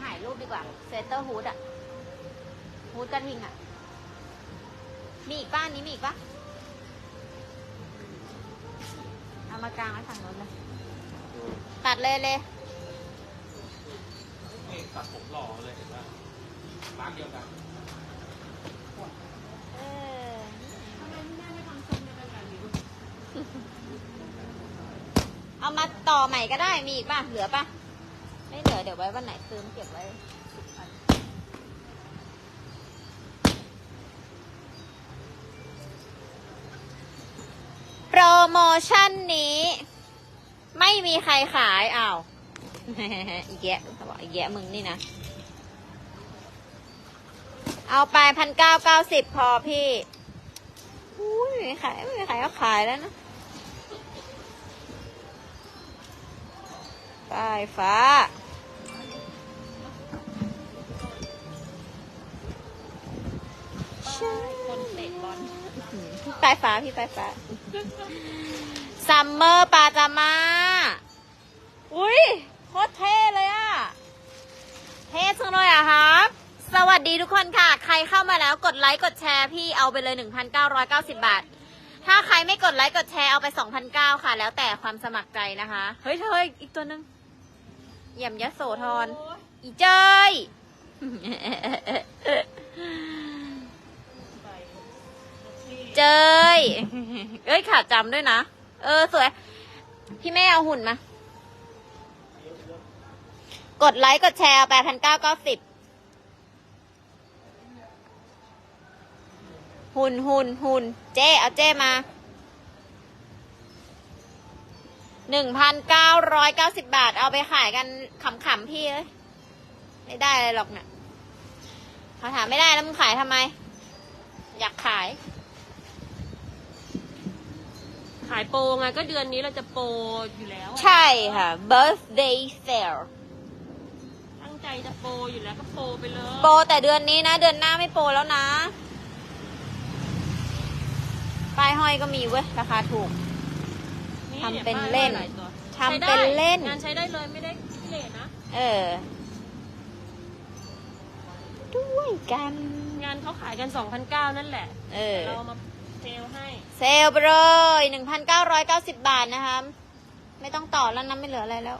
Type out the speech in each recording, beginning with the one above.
ถ่ายรูปดีกว่า เซเตอร์ฮูดอะฮูดกระทิงอะมีอีกป้านนี้มีอีกปะเอามากลางไว้ฝั่งโน้นเลย ตัดเลยเลยนี่ตัดผมหล่อเลยเห็นป่ะร้านเดียวกันเออเอามาต่อใหม่ก็ได้มีอีกป่ะ เหลือป่ะไม่เหลือเดี๋ยวไว้วันไหนซื้อเก็บไว้โปรโมชั่นนี้ ไม่มีใครขายอ้าวอีกแยะบอกอีกแยะมึงนี่นะ เอาไปพันเก้าเก้าสิบพอพี่อุ้ยไม่มีขายไม่มีขายก็ขายแล้วนะป้ายฟ้า คนเตะบอลป้ายฟ้าพี่ป้ายฟ้าซัมเมอร์ปาจามา อุ้ยโคตรเท่เลยอะเท่จังเลยอะครับ สวัสดีทุกคนค่ะ ใครเข้ามาแล้วกดไลค์กดแชร์พี่เอาไปเลย 1,990 บาท ถ้าใครไม่กดไลค์กดแชร์เอาไป 2,900ค่ะ แล้วแต่ความสมัครใจนะคะ เฮ้ยเธออีกตัวนึงเยี่ยมยะโสธรอีเจย เจยเอ้ยขาดจำด้วยนะ เออสวย พี่แม่เอาหุ่นมา กดไลค์กดแชร์แปดพันเก้าเก้าสิบหุ่นหุ่นหุ่นเจ้เอาเจ้มาหนึ่งพันเก้าร้อยเก้าสิบบาท เอาไปขายกันขำๆพี่เอ้ยไม่ได้เลยหรอกเนะ่ะเขาถามไม่ได้แล้วมึงขายทำไม อยากขาย ขายโปรไงก็เดือนนี้เราจะโปรอยู่แล้วอะใช่ค่ะ birthday sale ตั้งใจจะโปรอยู่แล้วก็โปรไปเลยโปรแต่เดือนนี้นะ เดือนหน้าไม่โปรแล้วนะป้ายห้อยก็มีเว้ย ราคาถูก ทำเป็นเล่นป้ายหายตัวทำเป็นเล่นใช้ได้งานใช้ได้เลยไม่ได้ขี้เหร่นะ เออ ด้วยกัน งานเขาขายกัน2,009นั่นแหละ เออ เราเอามา เซลให้ เซลไปเลยหนึ่งพันเก้าร้อยเก้าสิบบาทนะคะ ไม่ต้องต่อแล้วนะไม่เหลืออะไรแล้ว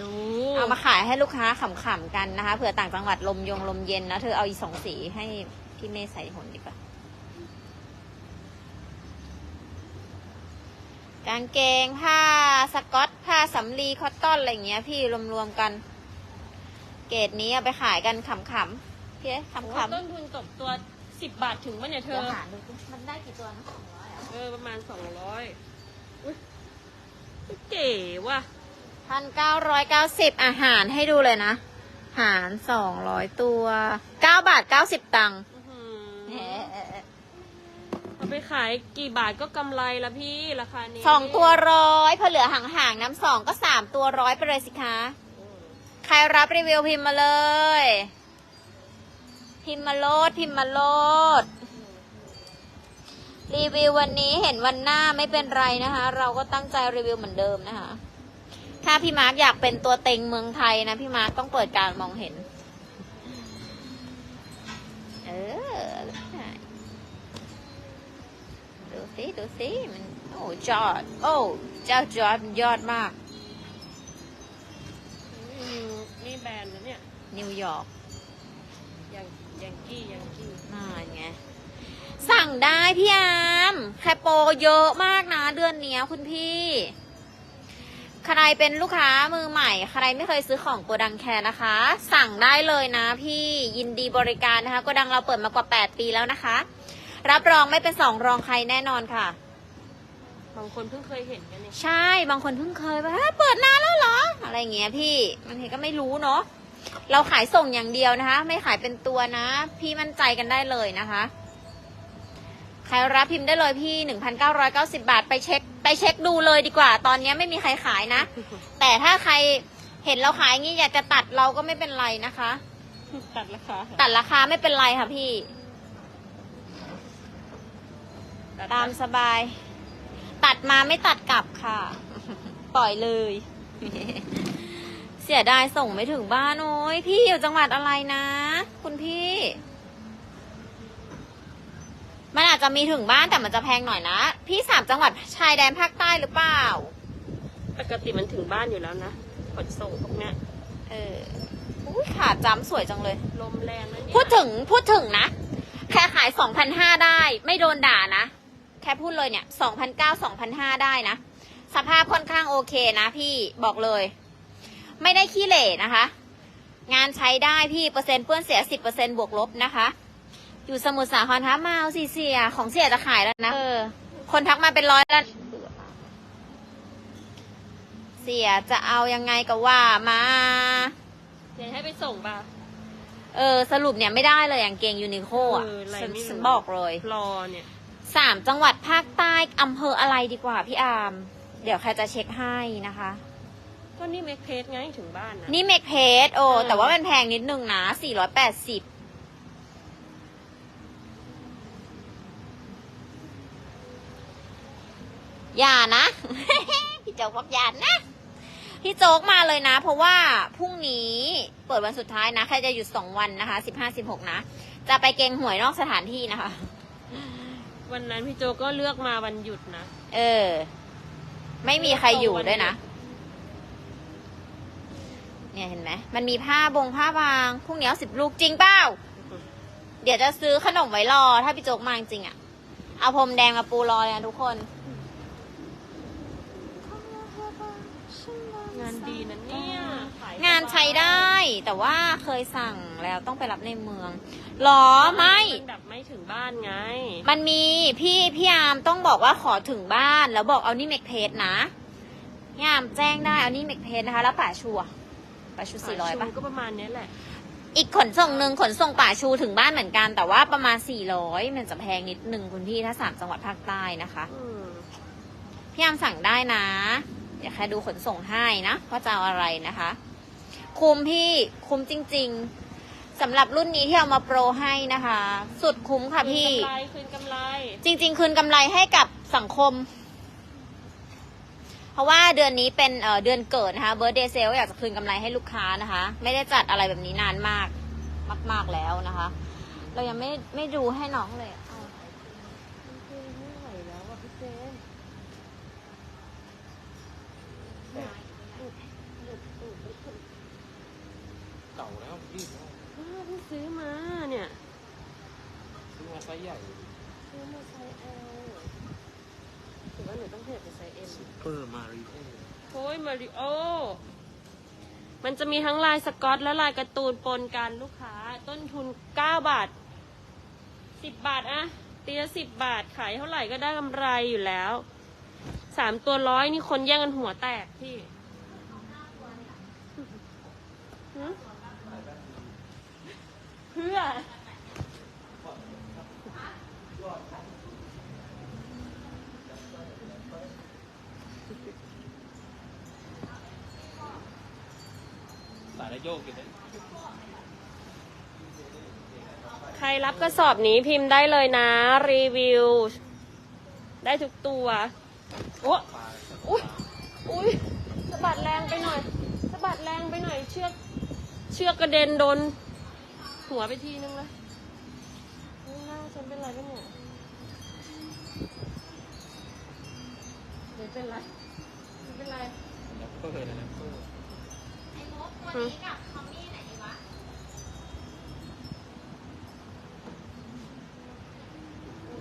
ดูเอามาขายให้ลูกค้าขำๆกันนะคะ เผื่อต่างจังหวัดลมยงลมเย็นนะเธอเอาอีสองสีให้พี่เมย์ใส่หนดีกว่า กางเกงผ้าสกอตผ้าสำลีคอตตอนอะไรอย่างเงี้ย พี่รวมๆกัน เกรดนี้เอาไปขายกันขำๆพี่เอ้ยโอ้ขำๆต้นทุนตกตัว 10บาทถึงปะเนี่ยเธเดี๋ยวอ หาดูสิมันได้กี่ตัวนะสองร้อยอะเออ ประมาณ200อุ้ยเก๋ว่ะ พันเก้าร้อยเก้าสิบอาหารให้ดูเลยนะ หารสองร้อยตัวเก้าบาทเก้าสิบตังค์อื้อหืแหอมเอาไปขายกี่บาทก็กำไรละพี่ราคานี้สองตัวร้อยพอเหลือห่างๆน้ำสองก็สามตัวร้อยไปเลยสิคะอืมใครรับรีวิวพิมพ์มาเลย พิมพ์มาโลดพิมพ์มาโลด รีวิววันนี้เห็นวันหน้าไม่เป็นไรนะคะ เราก็ตั้งใจรีวิวเหมือนเดิมนะคะ ถ้าพี่มาร์กอยากเป็นตัวเต็งเมืองไทยนะ พี่มาร์กต้องเปิดการมองเห็น เออดูสิดูสิมันโอ้จอด โอ้เจ้าจอดมันยอดมากอืมนี่แบรนด์นะเนี่ย นิวยอร์ก ยังยังกี้ยังกี้น่าไงสั่งได้พี่อามแคปโปรเยอะมากนะเดือนเนี้ยคุณพี่ ใครเป็นลูกค้ามือใหม่ ใครไม่เคยซื้อของโกดังแคร์นะคะ สั่งได้เลยนะพี่ยินดีบริการนะคะโกดังเราเปิดมากว่า 8 ปีแล้วนะคะ รับรองไม่เป็นสองรองใครแน่นอนค่ะ บางคนเพิ่งเคยเห็นกันเนี่ยใช่บางคนเพิ่งเคยว่าฮะเปิดนานแล้วเหรอ อะไรเงี้ยพี่บางทีก็ไม่รู้เนาะ เราขายส่งอย่างเดียวนะคะ ไม่ขายเป็นตัวนะ พี่มั่นใจกันได้เลยนะคะใครรับพิมพ์ได้เลยพี่ 1,990 บาทไปเช็ค ไปเช็คดูเลยดีกว่า ตอนนี้ไม่มีใครขายนะ แต่ถ้าใครเห็นเราขายอย่างนี้อยากจะตัดเราก็ไม่เป็นไรนะคะ ตัดราคา ตัดราคาไม่เป็นไรค่ะพี่ตัดตามสบาย ตัดมาไม่ตัดกลับค่ะ ปล่อยเลย เสียดายส่งไม่ถึงบ้านโอ้ยพี่อยู่จังหวัดอะไรนะ คุณพี่ มันอาจจะมีถึงบ้านแต่มันจะแพงหน่อยนะ พี่สามจังหวัดชายแดนภาคใต้หรือเปล่า ปกติมันถึงบ้านอยู่แล้วนะขนส่งพวกเนี้ยเอออุ้ยขาจำสวยจังเลย ลมแรงนะเนี่ยพูดถึงพูดถึงนะ แค่ขายสองพันห้าได้ ไม่โดนด่านะ แค่พูดเลยเนี่ยสองพันเก้าสองพันห้าได้นะ สภาพค่อนข้างโอเคนะพี่บอกเลย ไม่ได้ขี้เหร่นะคะ งานใช้ได้พี่เปอร์เซ็นต์เปื้อนเสียสิบเปอร์เซ็นบวกลบนะคะ อยู่สมุทรสาครคะมาเอาสิเสียของเสียจะขายแล้วนะเออคนทักมาเป็นร้อยแล้วเสียจะเอายังไงก็ว่ามาเดี๋ยวให้ไปส่งป่ะ เออ สรุปเนี่ยไม่ได้เลยอย่างเกงยูนิโคอะเอออะไรฉันไม่รู้ ฉันบอกเลยรอเนี่ย สามจังหวัดภาคใต้อำเภออะไรดีกว่าพี่อาร์มเดี๋ยวใครจะเช็คให้นะคะ ก็นี่เมคเพจไงถึงบ้านนะ นี่เมกเพจโอ้ เออ แต่ว่ามันแพงนิดนึงนะสี่ร้อยแปดสิบอย่านะ พี่โจ๊กบอกอย่านะ พี่โจ๊กมาเลยนะ เพราะว่าพรุ่งนี้เปิดวันสุดท้ายนะ ใครจะหยุดสองวันนะคะสิบห้าสิบหกนะ จะไปเกงหวยนอกสถานที่นะคะ วันนั้นพี่โจก็เลือกมาวันหยุดนะ เออ ไม่มีใครอยู่ด้วยนะ เนี่ยเห็นไหมมันมีผ้าบงผ้าบางพรุ่งนี้เอาสิบลูกจริงเปล่าเดี๋ยวจะซื้อขนมไว้รอ ถ้าพี่โจ๊กมาจริงๆอะ่ะ เอาพรมแดงมาปูรอเลยนะทุกคน งานดีนะเนี่ยขยงานใช้ได้ แต่ว่าเคยสั่งแล้วต้องไปรับในเมืองหรอไม่นแบบไม่ถึงบ้านไง มันมีพี่พี่ยามต้องบอกว่าขอถึงบ้านแล้วบอกเอานี่เมกเพจนะพี่ยามแจ้งได้เอานี่เมกเพจนะคะ แล้วป่าชัว ป่าชูสี่ร้อยปะก็ประมาณเนี้ยแหละ อีกขนส่งหนึ่งขนส่งป่าชูถึงบ้านเหมือนกัน แต่ว่าประมาณสี่ร้อยมันจะแพงนิดหนึ่งคุณพี่ถ้าสามจังหวัดภาคใต้นะคะอืมพี่ยามสั่งได้นะเดี๋ยวแค่ดูขนส่งให้นะว่าจะเอาอะไรนะคะ คุ้มพี่คุ้มจริง ๆสำหรับรุ่นนี้ที่เอามาโปรให้นะคะ สุดคุ้มค่ะพี่คืนกำไรคืนกำไรจริง ๆ คืนกำไรให้กับสังคมเพ ราะว่าเดือนนี้เป็นเอ่อเดือนเกิดนะคะเบ r ร์ d เดย์เซลอยากจะคืนกำไรให้ลูกค้านะคะ ไม่ได้จัดอะไรแบบนี้นานมาก มาก ๆแล้วนะคะ เรายังไม่ไม่ดูให้น้องเลยอะเอาไม่ไหวแล้วอะพี่เจนเก่าแล้วรีบแล้วอ้าวเพิ่งซื้อมาเนี่ย ซื้อมาไซส์ใหญ่ ซื้อมาไซส์ L ถือว่าหนูต้องเปลี่ยนเป็นไซส์ M เปอร์มาริโอโอ้ยมาริโอ มันจะมีทั้งลายสกอตและลายการ์ตูนปนกันลูกค้า ต้นทุน 9 บาท 10 บาทอะตีละ10 บาท ขายเท่าไหร่ก็ได้กำไรอยู่แล้วสามตัวร้อยนี่คนแย่งกันหัวแตกพี่หึเพื่อ สายระโยกกินได้ใครรับกระสอบนี้พิมพ์ได้เลยนะ รีวิว ได้ทุกตัว โอ้อุ้ยอุ้ยสะบัดแรงไปหน่อยสะบัดแรงไปหน่อย เชือก เชือกกระเด็นโดน หัวไปทีนึงเลยอุ๊ยหน้าฉันเป็นไรปะเนี่ยไม่เป็นไรไม่เป็นไรแรปเปอร์นะ วนี้กับทอมมี่ไหนดีวะ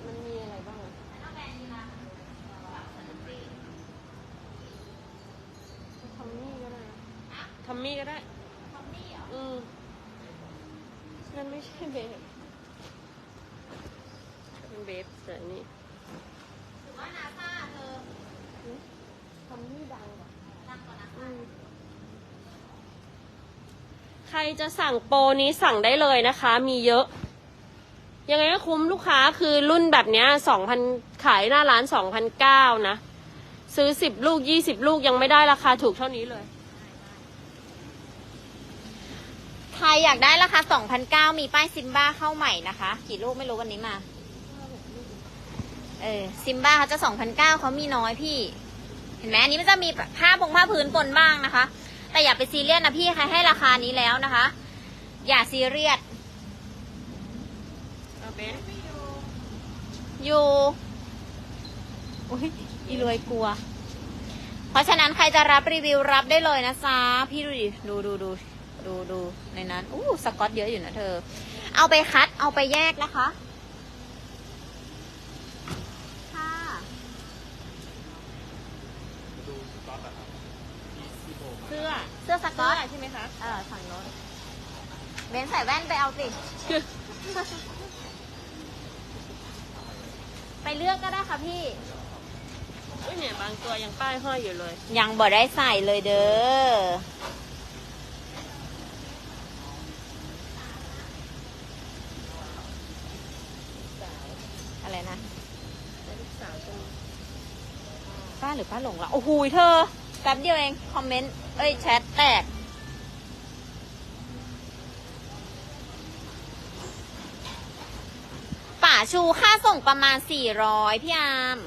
มันมีอะไรบ้างอะทอมมี่ก็ได้นะทอมมี่ก็ได้ทอมมี่เหรออืมนั่นไม่ใช่เบฟเป็นเบฟแต่นี่หรือว่านาซาเธอทำนี่ดังกว่าดังกว่านาซา ใครจะสั่งโปรนี้สั่งได้เลยนะคะ มีเยอะ ยังไงก็คุ้มลูกค้าคือรุ่นแบบเนี้ยสองพันขายหน้าร้านสองพันเก้านะ ซื้อสิบลูกยี่สิบลูกยังไม่ได้ราคาถูกเท่านี้เลย ใครอยากได้ราคา2,009มีป้ายซิมบ้าเข้าใหม่นะคะ กี่ลูกไม่รู้วันนี้มา เออซิมบ้าเขาจะ2,009เก้าเขามีน้อยพี่ เห็นไหมอันนี้มันจะมีผ้าพงผ้าพื้นปนบ้างนะคะ แต่แต่อย่าไปซีเรียสนะพี่ใครให้ราคานี้แล้วนะคะ อย่าซีเรียสเอาเบนอยู่อุ้ยอีรวยกลัว เพราะฉะนั้นใครจะรับรีวิวรับได้เลยนะจ๊ะพี่ดูดิ ดูดูดูดูดูในนั้นอู้สกอตเยอะอยู่นะเธอ เอาไปคัดเอาไปแยกนะคะค่ะ ดูสก๊อตอะครับที่ที่โบมา เสื้อเสื้อสกเสื้ออตใช่ไหมคะ เออฝั่งโน้นเบนใส่แว่นไปเอาสิ ไปเลือกก็ได้ค่ะพี่ อุ้ยเนี่ยบางตัวยังป้ายห้อยอยู่เลย ยังบ่ได้ใส่เลยเด้อ อะไรนะลูกสาวตัวนี้ป้าหรือป้าหลงละโอ้โหยเธอ แป๊บเดียวเอง คอมเมนต์ เอ้ย แชทแตก ป่าชูค่าส่งประมาณ 400 พี่อาม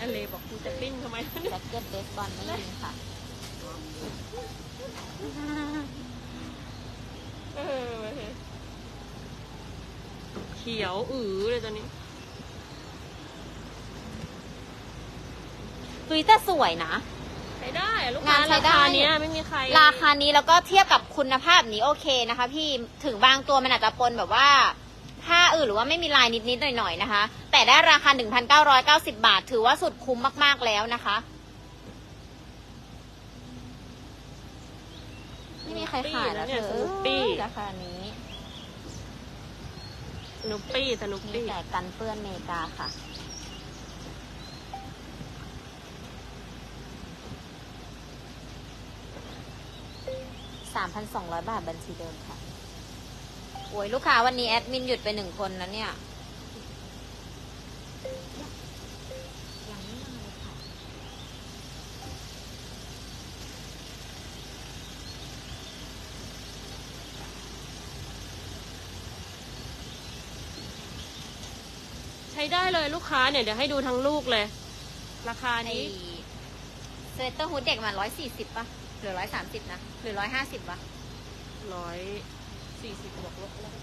อเลบอกกูจะปิ้นทำไมแจ็คเก็ตเบสบอลไม่ยิงค่ะเออเว้ยเขียวอือเลยตอนนี้ เฮ้ยแต่สวยนะ ใช้ได้อะลูกค้างานใช้ราได้ คาเนี้ยไม่มีใครราคานี้แล้วก็เทียบกับคุณภาพนี้โอเคนะคะ พี่ถึงบางตัวมันอาจจะปนแบบว่าผ้าอื่นหรือว่าไม่มีลายนิดๆหน่อยๆนะคะ แต่ได้ราคา 1,990 บาท ถือว่าสุดคุ้มมากๆแล้วนะคะไม่มีใครขายแล้วเธเนี่ยอสนุปปี้ราคานี้สนุปปี้สนุปมีปี้ แต่กันเปื้อนเมกาค่ะ สามพันสองร้อยบาทบัญชีเดิมค่ะ โอ้ยลูกค้าวันนี้แอดมินหยุดไปหนึ่งคนนะเนี่ย ยังไม่มาเลยค่ะ ใช้ได้เลยลูกค้าเนี่ยเดี๋ยวให้ดูทั้งลูกเลย ราคาไอนี้เซเตอร์ฮูดเด็กมาร้อยสี่สิบป่ะ หรือร้อยสามสิบนะหรือร้อยห้าสิบป่ะร้อยสี่สิบบวกลบแล้ว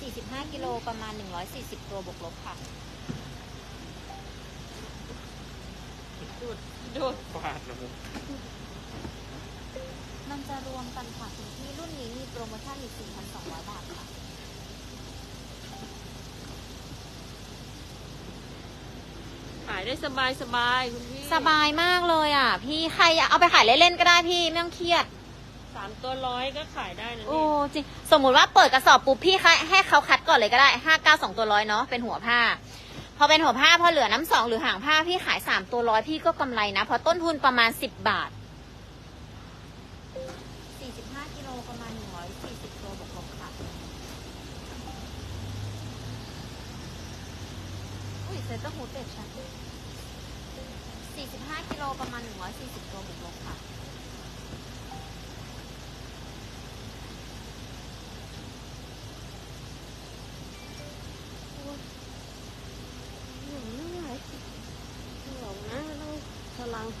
สี่สิบห้ากิโลประมาณหนึ่งร้อยสี่สิบตัวบวกลบค่ะดูดดูดฟาดนะมึงมันจะรวมกันค่ะคุณพี่รุ่นนี้มีโปรโมชั่นอีก4,200บาทค่ะ ขาย ได้สบายสบายคุณพี่สบายมากเลยอะ พี่ใครอยากเอาไปขายเล่นๆก็ได้พี่ไม่ต้องเครียดสามตัวร้อยก็ขายได้นะโอ้นี่จริงสมมุติว่าเปิดกระสอบปุ๊บพี่คะให้เขาคัดก่อนเลยก็ได้ห้าเก้าสองตัวร้อยเนาะเป็นหัวผ้า พอเป็นหัวผ้าพอเหลือน้ำสองหรือหางผ้าพี่ขายสามตัวร้อยพี่ก็กำไรนะเพราะต้นทุนประมาณสิบบาทสี่สิบห้ากิโลประมาณหนึ่งร้อยสี่สิบตัวบวกลบค่ะอุ้ยเซตเตอร์ฮูดเด็ดชัด สี่สิบห้ากิโลประมาณหนึ่งร้อยสี่สิบตัวบวกลบค่ะ หนูไม่ไหวหลงนะต้องพลังเฮ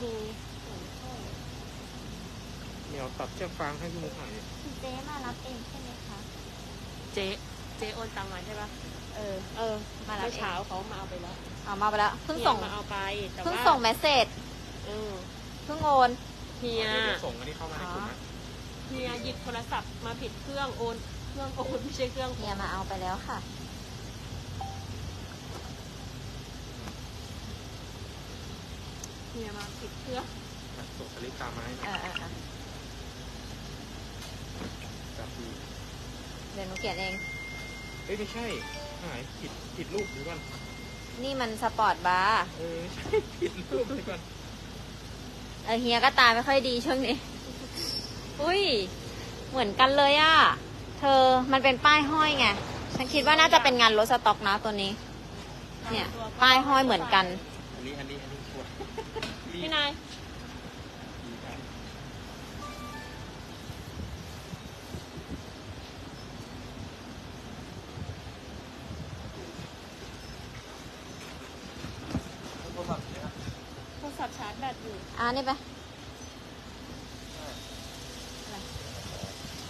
เดี๋ยวตัดเชือกฟางให้พี่มุกหน่อยดิเจ๊มารับเองใช่ไหมคะ เจ๊ เจ๊โอนตังมาใช่ปะเออ เออ มารับเมื่อเอง เช้าเขามาเอาไปแล้ว เอามาไปแล้วเพิ่งส่งฮียมาเอาไปแต่เพิ่งว่าส่งเมสเซจเออเพิ่งโอน เฮียเดี๋ยวส่งอันนี้เข้ามาให้คุณนะเฮียหยิบโทรศัพท์มาผิดเครื่องโอน เครื่องโอนไม่ใช่เครื่องเฮียมาเอาไปแล้วค่ะ เฮียมาผิดเครื่องส่งสลิปตามมาให้เออเออเออจับดีเดี๋ยวหนูเขียนเอง เอ้ยไม่ใช่หายผิดผิดรูปหรือก่อ นนี่มันสปอร์ตบาร์เออใช่ผิดรูปหรือก่อนเออเฮียก็ตาไม่ค่อยดีช่วงนี้ อุ้ย เหมือนกันเลยอะเธอมันเป็นป้ายห้อยไง ฉันคิดว่าน่าจะเป็นงานรถสต็อกนะตัวนี้ เนี่ย ป้ายห้อยเหมือนกัน อันนี้อันนี้อันนี้ชัวร์ พี่นาย ศัพท์ชาร์จแบตอยู่อ่านี่ไป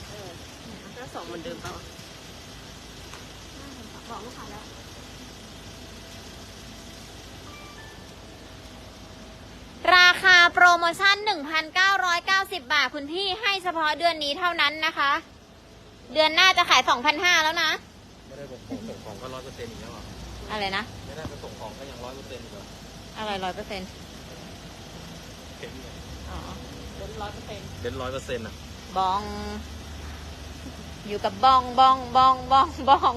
เออหน้าสองเหมือนเดิมเปล่าบอกลูกค้าแล้วราคาโปรโมชั่น 1,990 บาท คุณพี่ให้เฉพาะเดือนนี้เท่านั้นนะคะ เดือนหน้าจะขาย 2,500 แล้วนะ ไม่ได้บอกของส่งของก็ร้อยเปอร์เซ็นต์อีกแล้วเหรออะไรนะ ไม่ได้ไปส่งของก็ยังร้อยเปอร์เซ็นต์อีกเหรออะไรร้อยเปอร์เซ็นต์ เห็นเลยอ๋อเดินร้อยเปอร์เซ็นต์เด่นร้อยเปอร์เซ็นต์อะบอง อยู่กับบ้องบ้องบ้องบ้องบ้อง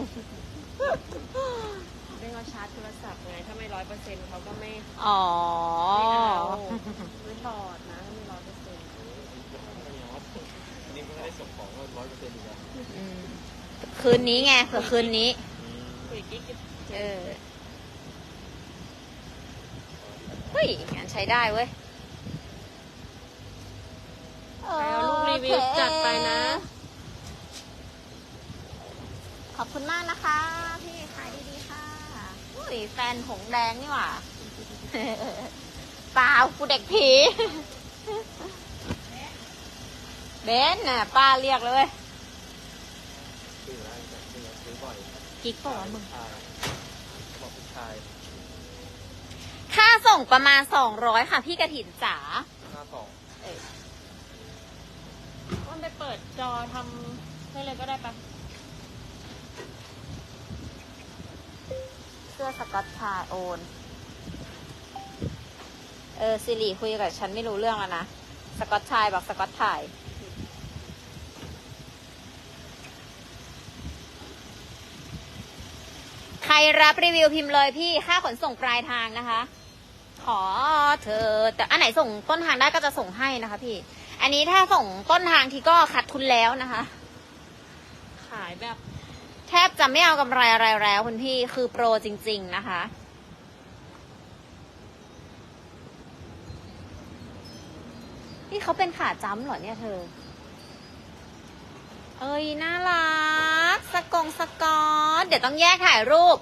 ไม่เขาชาร์จโทรศัพท์ไงถ้าไม่ร้อยเปอร์เซ็นต์เขาก็ไม่อ๋อไม่เอาไม่ถอดนะถ้าไม่ร้อยเปอร์เซ็นต์อันนี้ก็ไม่ได้ส่งของก็ร้อยเปอร์เซ็นต์อีกแล้วอืมคืนนี้ไงเผื่อคืนนี้คุยกิ๊กเออเฮ้ยงานใช้ได้เว้ย ใครเอาลูกรีวิวจัดไปนะ ขอบคุณมากนะคะ พี่ขายดีๆค่ะอุ้ยแฟนผงแดงนี่หว่าเปล่ากูเด็กผีเบนน่ะป้าเรียกเลยเว้ยซื้ออะไรแบบซื้อซื้อบ่อยกิ๊กป่าวะมึงชายบอกผู้ชายค่าส่งประมาณสองร้อยค่ะพี่กระถินจ๋าหน้าสอง เออมันไปเปิดจอทำได้เลยก็ได้ปะเสื้อสกอตชายโอน เออสิริคุยกับฉันไม่รู้เรื่องแล้วนะ สกอตชายบอกสกอตถ่ายใครรับรีวิวพิมพ์เลยพี่ค่าขนส่งปลายทางนะคะ ขอเธอ แต่อันไหนส่งต้นทางได้ก็จะส่งให้นะคะพี่ อันนี้ถ้าส่งต้นทางที่ก็ขาดทุนแล้วนะคะ ขายแบบ แทบจะไม่เอากำไรอะไรแล้วคุณพี่คือโปรจริง ๆนะคะนี่เขาเป็นขาจ้ำเหรอเนี่ยเธอ เอ้ยน่ารัก สกงสกอต เดี๋ยวต้องแยกถ่ายรูป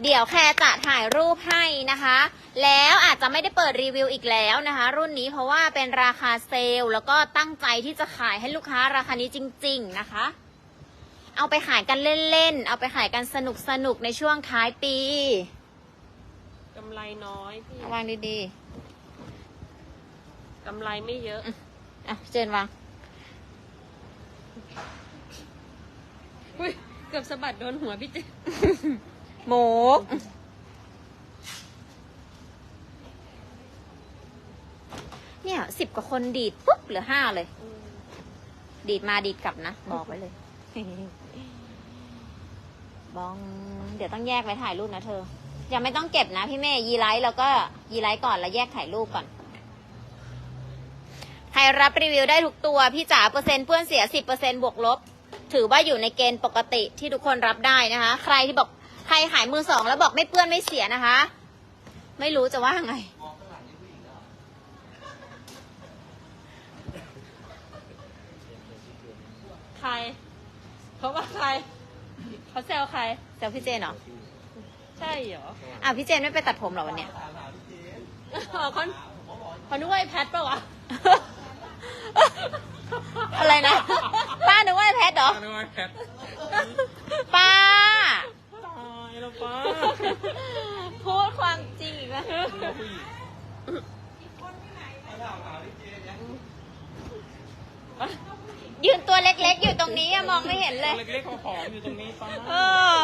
เดี๋ยวแคร์จะถ่ายรูปให้นะคะ แล้วอาจจะไม่ได้เปิดรีวิวอีกแล้วนะคะ รุ่นนี้เพราะว่าเป็นราคาเซลล์แล้วก็ตั้งใจที่จะขายให้ลูกค้าราคานี้จริง ๆ นะคะ เอาไปขายกันเล่นๆ เอาไปขายกันสนุกๆในช่วงท้ายปีกำไรน้อยพี่เอาวางดีกำไรไม่เยอะๆอะเจนวางอุ้ยเกือบสะบัดโดนหัวพี่เจ หมูเนี่ยสิบกว่าคนดีดปุ๊บเหลือห้าเลย ดีดมาดีดกลับนะ บอกไว้เลยบอง เดี๋ยวต้องแยกไว้ถ่ายรูปนะเธอยังไม่ต้องเก็บนะพี่เมย์ยีไลท์แล้วก็ยีไลท์ก่อนแล้วแยกถ่ายรูปก่อนใครรับรีวิวได้ทุกตัว พี่จ๋าเปอร์เซ็นต์เพื่อนเสียสิบเปอร์เซ็นบวกลบ ถือว่าอยู่ในเกณฑ์ปกติที่ทุกคนรับได้นะคะ ใครที่บอก ใครขายมือสองแล้วบอกไม่เปื้อนไม่เสียนะคะ ไม่รู้จะว่าไง ใครเขาว่าใครเขาแซวใครแซวพี่เจนเหรอ ใช่เหรออะพี่เจนไม่ไปตัดผมเหรอวันเนี้ยอ๋อเขาเขานึกว่าไอ้แพทปะวะ อะไรนะ ป้านึกว่าไอ้แพทเหรอ นึกว่าแคทป้าตายแล้ว ป้าพูดความจริงอีกแล้วผู้หญิงยืนตัวเล็กๆ อยู่ตรงนี้อะมองไม่เห็นเลย เล็กๆผอมๆอยู่ตรงนี้ป้าเออ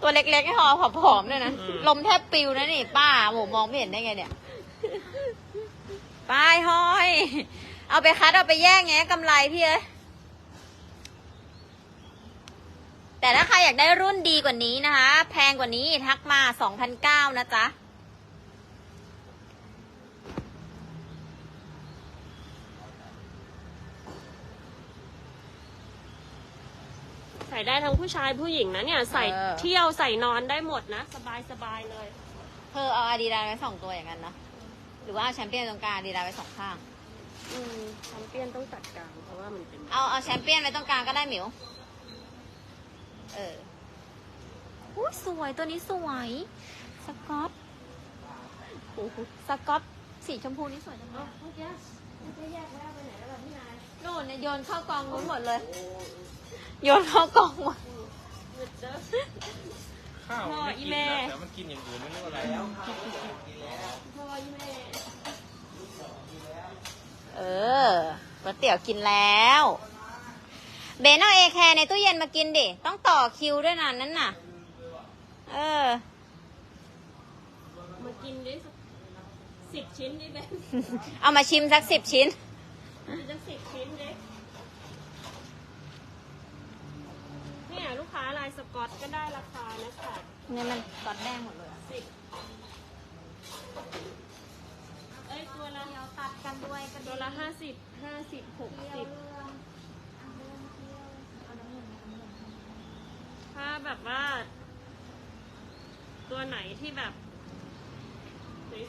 ตัวเล็กๆให้หอผอมๆด้วยนะอืมลมแทบปิวนะนี่ป้าโหมองไม่เห็นได้ไงเนี่ยป้ายห้อย เอาไปคัดเอาไปแยกไงกำไรพี่เอ้ย แต่ถ้าใครอยากได้รุ่นดีกว่านี้นะคะ แพงกว่านี้ทักมา2,009นะจ๊ะใส่ได้ทั้งผู้ชายผู้หญิงนะเนี่ยใส่เออ เที่ยวใส่นอนได้หมดนะ สบายสบายๆเลย เธอเอาอาดิดาไว้สองตัวอย่างนั้นนะหรือว่าเอาแชมเปี้ยนตรงกลางอาดิดาไว้สองข้าง อืมแชมเปี้ยนต้องตัดกลางเพราะว่ามันเป็น เอาเอาแชมเปี้ยนไว้ตรงกลางก็ได้หมิว เอออุ้ยสวยตัวนี้สวย สกอตสกอตสีชมพูนี่สวยจังเลยเมื่อกี้จะแยกแววไปไหนแล้วล่ะพี่นายโน่นเนี่ยโยนเข้ากองนู้นหมดเลย โยนเข้ากองหมดมืดเด้อข้าวมันไม่กินพ่ออีแม่นะแต่มันกินอย่างอื่นไม่รู้อะไรแล้วพ่อยี่แม่เออก๋วยเตี๋ยวกินแล้ว เบนเอาเอแคร์ในตู้เย็นมากินดิ ต้องต่อคิวด้วยนะนั่นน่ะ เออ มากินดิสักสิบชิ้นดิเบนเอามาชิมสักสิบชิ้นกินสักสิบชิ้นดิเนี่ยลูกค้าลายสกอตก็ได้ราคานะคะเนี่ยมันกอดแดงหมดเลยอะสิบเอ้ยตัวละตัดกันด้วยกันตัวละห้าสิบห้าสิบหกสิบ ถ้าแบบว่า ตัวไหนที่แบบ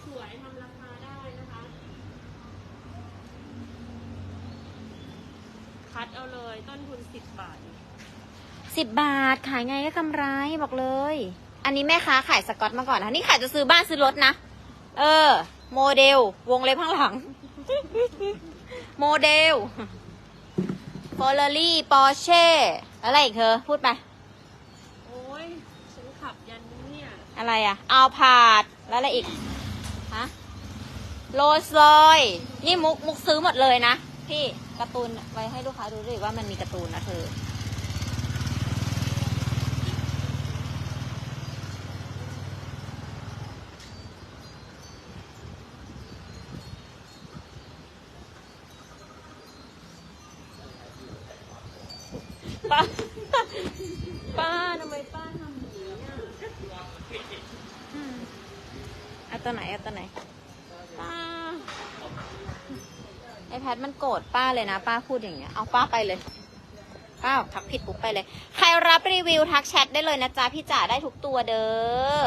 สวยๆทำราคาได้นะคะ คัดเอาเลยต้นทุนสิบบาท สิบบาทขายไงก็กำไรบอกเลย อันนี้แม่ค้าขายสกอตมาก่อนนะนี่ขายจะซื้อบ้านซื้อรถนะ เออ โมเดล วงเล็บข้างหลัง โมเดลฟอร์เรารี่ปอร์เช่ อะไรอีกเธอ พูดไป โอ้ย ฉันขับยันเนี่ย อะไรอะเอาผาดแล้วอะไรอีกฮะโรสลอย นี่มุกมุกซื้อหมดเลยนะ พี่การ์ตูนไว้ให้ลูกค้าดูด้วยว่ามันมีการ์ตูนนะเธอ ป้า ป้าทำไมป้าทำอย่างนี้อะ เอา ตัวไหนเอาตัวไหนป้าไอแพทมันโกรธป้าเลยนะ ป้าพูดอย่างเงี้ยเอาป้าไปเลยป้าทักผิดปุ๊บไปเลย ใครรับรีวิวทักแชทได้เลยนะจ๊ะพี่จ๋าได้ทุกตัวเด้อ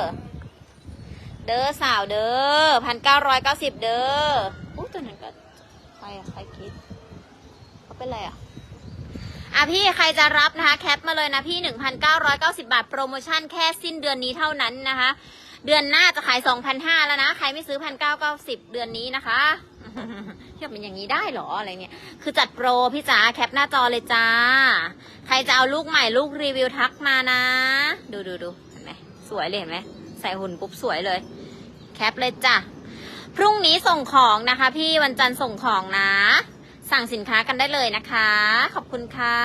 เด้อสาวเด้อพันเก้าร้อยเก้าสิบเด้ออู้ตัวนั้นก็ใครอะใครคิดเขาเป็นอะไรอะอะพี่ใครจะรับนะคะ แคปมาเลยนะพี่หนึ่งพันเก้าร้อยเก้าสิบาท โปรโมชั่นแค่สิ้นเดือนนี้เท่านั้นนะคะ เดือนหน้าจะขายสองพันห้าแล้วนะ ใครไม่ซื้อพันเก้าเก้าสิบเดือนนี้นะคะเทียบเป็นอย่างนี้ได้เหรออะไรเนี่ย คือจัดโปรพี่จ๋าแคปหน้าจอเลยจ้า ใครจะเอาลูกใหม่ลูกรีวิวทักมานะ ดูดูดูเห็นไหมสวยเลยเห็นไหมใส่หุ่นปุ๊บสวยเลย แคปเลยจ้ะพรุ่งนี้ส่งของนะคะ พี่วันจันทร์ส่งของนะ สั่งสินค้ากันได้เลยนะคะ ขอบคุณค่ะ